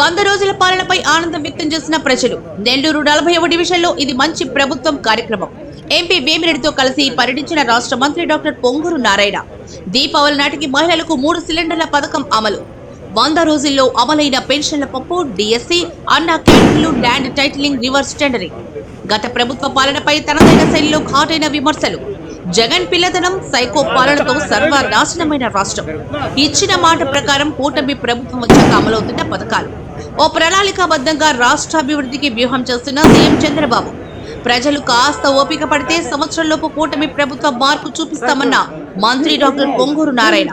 వంద రోజుల పాలనపై ఆనందం వ్యక్తం చేసిన ప్రజలు. నెల్లూరు నలభై డివిజన్లో ఇది మంచి ప్రభుత్వం కార్యక్రమం. ఎంపీ వేమిరెడ్డితో కలిసి పర్యటించిన రాష్ట్ర మంత్రి డాక్టర్ పొంగూరు నారాయణ. దీపావళి నాటికి మహిళలకు మూడు సిలిండర్ల పథకం అమలు. వంద రోజుల్లో అమలైన పెన్షన్ల పప్పు డిఎస్సి అన్న క్యాంటీన్లు ల్యాండ్ టైటిలింగ్ రివర్స్ టెండరింగ్. గత ప్రభుత్వ పాలనపై తనదైన శైలిలో ఘాటైన విమర్శలు. జగన్ పిల్లతనం సైకో పాలనతో సర్వనాశనమైన రాష్ట్రం. ఇచ్చిన మాట ప్రకారం కూటమి ప్రభుత్వం వచ్చాక అమలవుతున్న పథకాలు. ఓ ప్రణాళికాబద్ధంగా రాష్ట్రాభివృద్ధికి వ్యూహం చేస్తున్న సీఎం చంద్రబాబు. ప్రజలు కాస్త ఓపిక పడితే సంవత్సరంలోపు కూటమి ప్రభుత్వ మార్పు చూపిస్తామన్న మంత్రి డాక్టర్ పొంగూరు నారాయణ.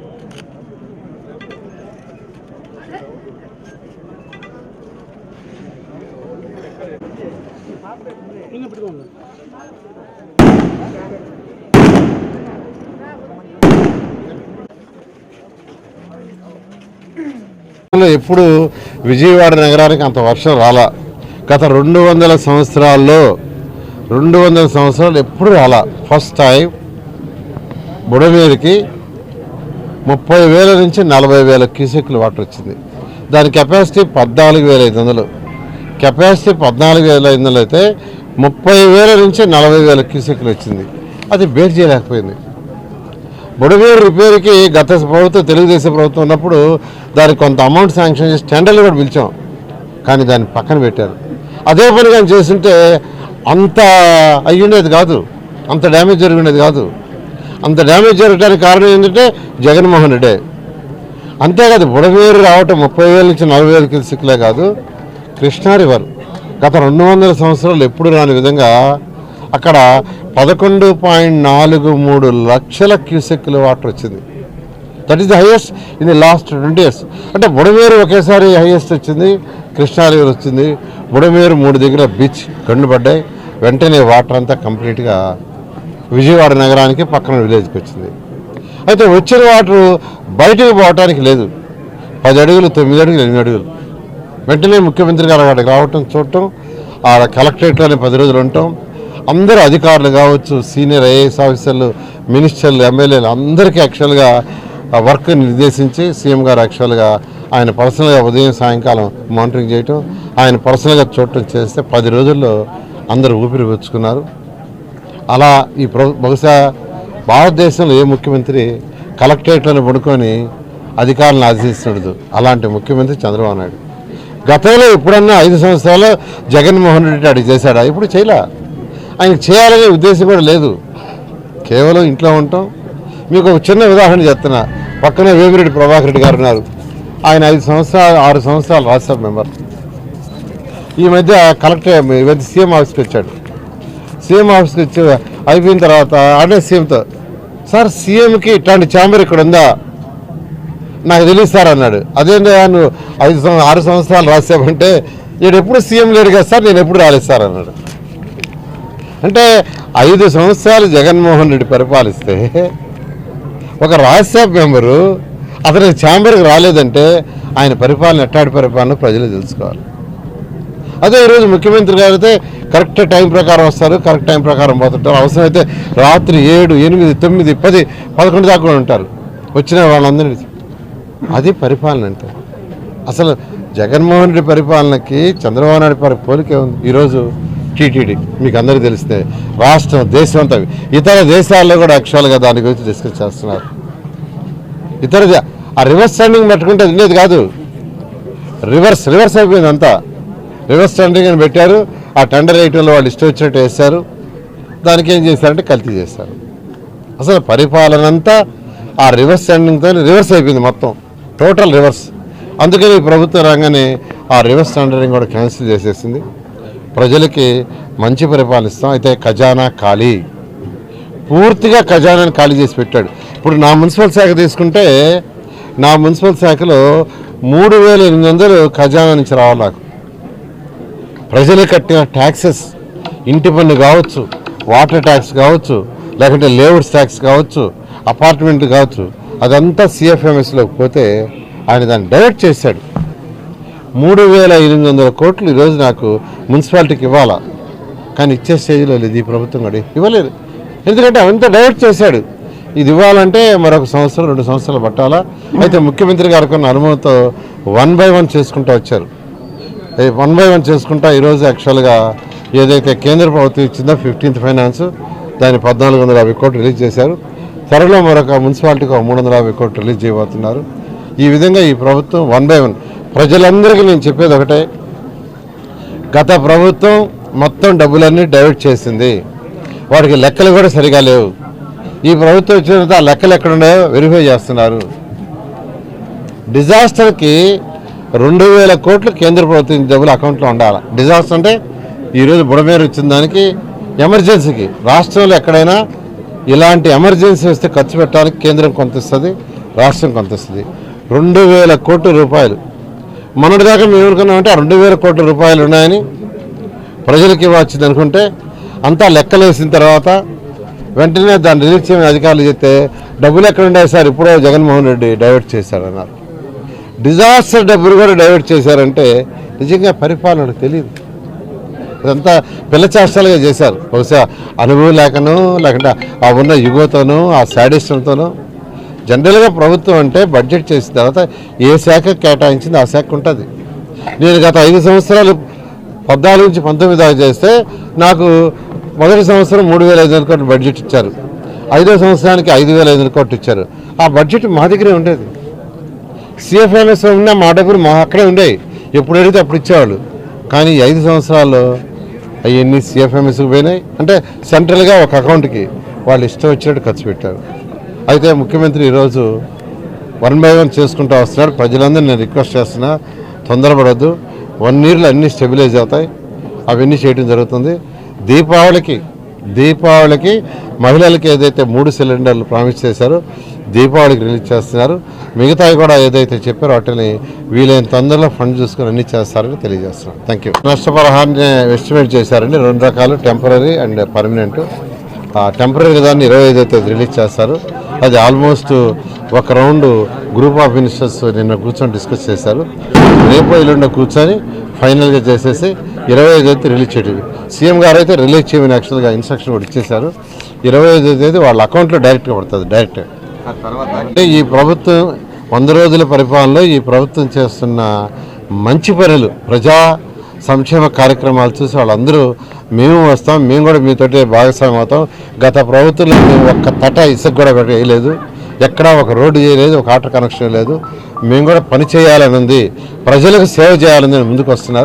ఎప్పుడు విజయవాడ నగరానికి అంత వర్షం రాలా? గత రెండు వందల సంవత్సరాల్లో రెండు వందల సంవత్సరాలు ఎప్పుడు రాలా? ఫస్ట్ టైం బుడమేరుకి ముప్పై వేల నుంచి నలభై వేల క్యూసెక్లు వాటర్ వచ్చింది. దాని కెపాసిటీ పద్నాలుగు వేల ఐదు వందలు. కెపాసిటీ పద్నాలుగు వేల ఐదు వందలు అయితే ముప్పై వేల నుంచి నలభై వేల క్యూసెక్లు వచ్చింది. అది బేర్ చేయలేకపోయింది. బుడవేరు రిపేర్కి గత ప్రభుత్వం తెలుగుదేశం ప్రభుత్వం ఉన్నప్పుడు దానికి కొంత అమౌంట్ శాంక్షన్ చేసి టెండర్లు కూడా పిలిచాం. కానీ దాన్ని పక్కన పెట్టారు. అదే పని కానీ చేస్తుంటే అంత అయ్యుండేది కాదు. అంత డ్యామేజ్ జరిగినది కాదు. అంత డ్యామేజ్ జరగడానికి కారణం ఏంటంటే జగన్మోహన్ రెడ్డి. అంతేకాదు బుడవేరు రావటం ముప్పై వేల నుంచి నలభై వేల కిలో కాదు. కృష్ణా రివర్. గత రెండు వందల సంవత్సరాలు ఎప్పుడు రాని విధంగా అక్కడ పదకొండు పాయింట్ నాలుగు మూడు లక్షల క్యూసెక్ల వాటర్ వచ్చింది. That is the highest in the last twenty years అంటే బుడమేరు ఒకేసారి హైయెస్ట్ వచ్చింది కృష్ణా రివర్ వచ్చింది. బుడమేరు మూడు దగ్గర బీచ్ పడ్డాయి. వెంటనే వాటర్ అంతా కంప్లీట్గా విజయవాడ నగరానికి పక్కన విలేజ్కి వచ్చింది. అయితే వచ్చిన వాటర్ బయటకు పోవటానికి లేదు. పది అడుగులు తొమ్మిది అడుగులు ఎనిమిది అడుగులు. వెంటనే ముఖ్యమంత్రి గారు అక్కడికి రావటం చూడటం ఆ కలెక్టరేట్లోనే పది రోజులు ఉండటం అందరూ అధికారులు కావచ్చు సీనియర్ ఐఏఎస్ ఆఫీసర్లు మినిస్టర్లు ఎమ్మెల్యేలు అందరికీ యాక్చువల్గా వర్క్ నిర్దేశించి సీఎం గారు యాక్చువల్గా ఆయన పర్సనల్గా ఉదయం సాయంకాలం మానిటరింగ్ చేయటం ఆయన పర్సనల్గా చూడటం చేస్తే పది రోజుల్లో అందరూ ఊపిరి పుచ్చుకున్నారు అలా ఈ బహుశా భారతదేశంలో ఏ ముఖ్యమంత్రి కలెక్టరేట్లను పడుకొని అధికారులను ఆశిస్తుండదు అలాంటి ముఖ్యమంత్రి చంద్రబాబు నాయుడు. గతంలో ఎప్పుడన్నా ఐదు సంవత్సరాలు జగన్మోహన్ రెడ్డి అడిగి చేశాడా? ఇప్పుడు చేయలే. ఆయన చేయాలనే ఉద్దేశం కూడా లేదు. కేవలం ఇంట్లో ఉంటాం. మీకు ఒక చిన్న ఉదాహరణ చెప్తున్నా. పక్కనే వేమిరెడ్డి ప్రభాకర్ రెడ్డి గారు ఉన్నారు. ఆయన ఐదు సంవత్సరాలు ఆరు సంవత్సరాలు రాజ్యసభ మెంబర్. ఈ మధ్య కలెక్టర్ ఈ మధ్య సీఎం ఆఫీస్కి వచ్చాడు. సీఎం ఆఫీస్కి వచ్చి అయిపోయిన తర్వాత అదే సీఎంతో సార్ సీఎంకి ఇట్లాంటి ఛాంబర్ ఇక్కడ ఉందా? నాకు తెలియదు అన్నాడు. అదేంటో నువ్వు ఐదు ఆరు సంవత్సరాలు రాసామంటే నేను ఎప్పుడు సీఎం లేడు కదా సార్ నేను ఎప్పుడు రాలేదు సార్ అన్నాడు. అంటే ఐదు సంవత్సరాలు జగన్మోహన్ రెడ్డి పరిపాలిస్తే ఒక రాజ్యసభ మెంబరు అతని ఛాంబర్కి రాలేదంటే ఆయన పరిపాలన ఎట్టాడి పరిపాలన ప్రజలు తెలుసుకోవాలి. అదే ఈరోజు ముఖ్యమంత్రి గారు అయితే కరెక్ట్ టైం ప్రకారం వస్తారు కరెక్ట్ టైం ప్రకారం పోతుంటారు. అవసరమైతే రాత్రి ఏడు ఎనిమిది తొమ్మిది పది పదకొండు దాకా ఉంటారు. వచ్చిన వాళ్ళందరినీ అది పరిపాలన అంటే. అసలు జగన్మోహన్ రెడ్డి పరిపాలనకి చంద్రబాబు నాయుడు పరి పోలికే ఉంది. ఈరోజు టీటీడీ మీకు అందరికీ తెలిస్తే రాష్ట్రం దేశం అంతా ఇతర దేశాల్లో కూడా యాక్చువల్గా దాని గురించి డిస్కస్ చేస్తున్నారు. ఇతర ఆ రివర్స్ స్టాండింగ్ పెట్టుకుంటే అది ఉండేది కాదు. రివర్స్ రివర్స్ అయిపోయింది అంతా. రివర్స్ స్టాండింగ్ అని పెట్టారు. ఆ టెండర్ వేయటంలో వాళ్ళు ఇష్టం వచ్చినట్టు వేస్తారు దానికి ఏం చేశారంటే కల్తీ చేస్తారు అసలు పరిపాలన అంతా ఆ రివర్స్ స్టాండింగ్తో రివర్స్ అయిపోయింది మొత్తం. Total reverse. అందుకని ప్రభుత్వ రంగానే ఆ రివర్స్ టెండరింగ్ కూడా క్యాన్సిల్ చేసేసింది. ప్రజలకి మంచి పరిపాలిస్తాం అయితే ఖజానా ఖాళీ. పూర్తిగా ఖజానాని ఖాళీ చేసి పెట్టాడు. ఇప్పుడు నా మున్సిపల్ శాఖ తీసుకుంటే నా మున్సిపల్ శాఖలో మూడు వేల ఎనిమిది వందలు ఖజానా నుంచి రావాలి నాకు. ప్రజలు కట్టిన ట్యాక్సెస్ ఇంటి పన్ను కావచ్చు వాటర్ ట్యాక్స్ కావచ్చు లేకుంటే లేబర్స్ ట్యాక్స్ కావచ్చు అపార్ట్మెంట్ కావచ్చు అదంతా సిఎఫ్ఎంఎస్లోకి పోతే ఆయన దాన్ని డైరెక్ట్ చేశాడు. మూడు వేల ఎనిమిది వందల కోట్లు ఈరోజు నాకు మున్సిపాలిటీకి ఇవ్వాలా? కానీ ఇచ్చే స్టేజ్లో లేదు. ఈ ప్రభుత్వం కూడా ఇవ్వలేదు. ఎందుకంటే అవంతా డైరెక్ట్ చేశాడు. ఇది ఇవ్వాలంటే మరొక సంవత్సరం రెండు సంవత్సరాలు పట్టాలా? అయితే ముఖ్యమంత్రి గారు కొన్న అనుభవంతో వన్ బై వన్ చేసుకుంటూ వచ్చారు. వన్ బై వన్ చేసుకుంటా ఈరోజు యాక్చువల్గా ఏదైతే కేంద్ర ప్రభుత్వం ఇచ్చిందో ఫిఫ్టీన్త్ ఫైనాన్స్ దాన్ని పద్నాలుగు వందల యాభై కోట్లు రిలీజ్ చేశారు. త్వరలో మరొక మున్సిపాలిటీకి ఒక మూడు వందల యాభై కోట్లు రిలీజ్ చేయబోతున్నారు. ఈ విధంగా ఈ ప్రభుత్వం వన్ బై వన్ ప్రజలందరికీ నేను చెప్పేది ఒకటే. గత ప్రభుత్వం మొత్తం డబ్బులన్నీ డైవర్ట్ చేసింది. వాటికి లెక్కలు కూడా సరిగా లేవు. ఈ ప్రభుత్వం వచ్చిన తర్వాత ఆ లెక్కలు ఎక్కడ ఉన్నాయో వెరిఫై చేస్తున్నారు. డిజాస్టర్కి రెండు వేల కోట్లు కేంద్ర ప్రభుత్వం డబ్బులు అకౌంట్లో ఉండాలి. డిజాస్టర్ అంటే ఈరోజు బుడమేరు వచ్చిన దానికి ఎమర్జెన్సీకి రాష్ట్రంలో ఎక్కడైనా ఇలాంటి ఎమర్జెన్సీ వస్తే ఖర్చు పెట్టడానికి కేంద్రం కొంత ఇస్తుంది రాష్ట్రం కొంత ఇస్తుంది రెండు వేల కోట్ల రూపాయలు. మొన్నటిదాకా మేము అనుకున్నామంటే ఆ రెండు వేల కోట్ల రూపాయలు ఉన్నాయని ప్రజలకు ఇవ్వచ్చింది అనుకుంటే అంతా లెక్కలేసిన తర్వాత వెంటనే దాన్ని రిలీజ్ చేయమని అధికారులు చెప్తే డబ్బులు ఎక్కడ ఉన్నాయి సార్? ఇప్పుడో జగన్మోహన్ రెడ్డి డైవర్ట్ చేశారన్నారు డిజాస్టర్ డబ్బులు కూడా డైవర్ట్ చేశారంటే నిజంగా పరిపాలన తెలియదు. ఇదంతా పిల్ల చేష్టాలుగా చేశారు. బహుశా అనుభవం లేకనో లేకుంటే ఆ ఉన్న యుగతోనూ ఆ శాడిస్టంతోనూ జనరల్గా ప్రభుత్వం అంటే బడ్జెట్ చేసిన తర్వాత ఏ శాఖ కేటాయించింది ఆ శాఖ ఉంటుంది. నేను గత ఐదు సంవత్సరాలు పద్నాలుగు నుంచి పంతొమ్మిది దాకా చేస్తే నాకు మొదటి సంవత్సరం మూడు వేల ఐదు వందల కోట్లు బడ్జెట్ ఇచ్చారు. ఐదో సంవత్సరానికి ఐదు వేల ఐదు వందల కోట్లు ఇచ్చారు. ఆ బడ్జెట్ మా దగ్గరే ఉండేది. సిఎఫ్ఎంఎస్ ఉన్న మా డబ్బులు మా అక్కడే ఉండేవి. ఎప్పుడు అడిగితే అప్పుడు ఇచ్చేవాళ్ళు. కానీ ఐదు సంవత్సరాల్లో అవన్నీ సిఎఫ్ఎంఎస్కి పోయినాయి. అంటే సెంట్రల్గా ఒక అకౌంట్కి వాళ్ళు ఇష్టం వచ్చినట్టు ఖర్చు పెట్టారు. అయితే ముఖ్యమంత్రి ఈరోజు వన్ బై వన్ చేసుకుంటూ వస్తున్నాడు. ప్రజలందరూ నేను రిక్వెస్ట్ చేస్తున్నా తొందరపడద్దు. వన్ ఇయర్లో అన్నీ స్టెబిలైజ్ అవుతాయి. అవన్నీ చేయడం జరుగుతుంది. దీపావళికి దీపావళికి మహిళలకి ఏదైతే మూడు సిలిండర్లు ప్రామిస్ చేశారో దీపావళికి రిలీజ్ చేస్తున్నారు. మిగతావి కూడా ఏదైతే చెప్పారో వాటిని వీలైన తొందరలో ఫండ్ చూసుకుని అన్ని చేస్తారని తెలియజేస్తున్నాం. థ్యాంక్ యూ నష్టపరిహారాన్ని ఎస్టిమేట్ చేశారండి. రెండు రకాలు టెంపరీ అండ్ పర్మనెంట్ ఆ టెంపరీ దాన్ని ఇరవై ఐదో తేదీ రిలీజ్ చేస్తారు. అది ఆల్మోస్ట్ ఒక రౌండ్ గ్రూప్ ఆఫ్ మినిస్టర్స్ నిన్న కూర్చొని డిస్కస్ చేశారు. రేపు ఎల్లుండి కూర్చొని ఫైనల్గా చేసేసి ఇరవై ఐదో తేదీ రిలీజ్ చేయడం. సీఎం గారు అయితే రిలీజ్ చేయమని యాక్చువల్గా ఇన్స్ట్రక్షన్ కూడా ఇచ్చేశారు. ఇరవై ఐదో తేదీ వాళ్ళ అకౌంట్లో డైరెక్ట్గా పడుతుంది డైరెక్ట్ ఈ ప్రభుత్వం వంద రోజుల పరిపాలనలో ఈ ప్రభుత్వం చేస్తున్న మంచి పనులు ప్రజా సంక్షేమ కార్యక్రమాలు చూసి వాళ్ళందరూ మేము వస్తాం మేము కూడా మీతోటి భాగస్వామ్యం అవుతాం. గత ప్రభుత్వంలో మేము ఒక్క తట ఇసుక కూడా వేయలేదు. ఎక్కడా ఒక రోడ్డు చేయలేదు ఒక ఆటో కనెక్షన్ లేదు. మేము కూడా పని చేయాలని ఉంది ప్రజలకు సేవ చేయాలని ముందుకు వస్తున్నారు.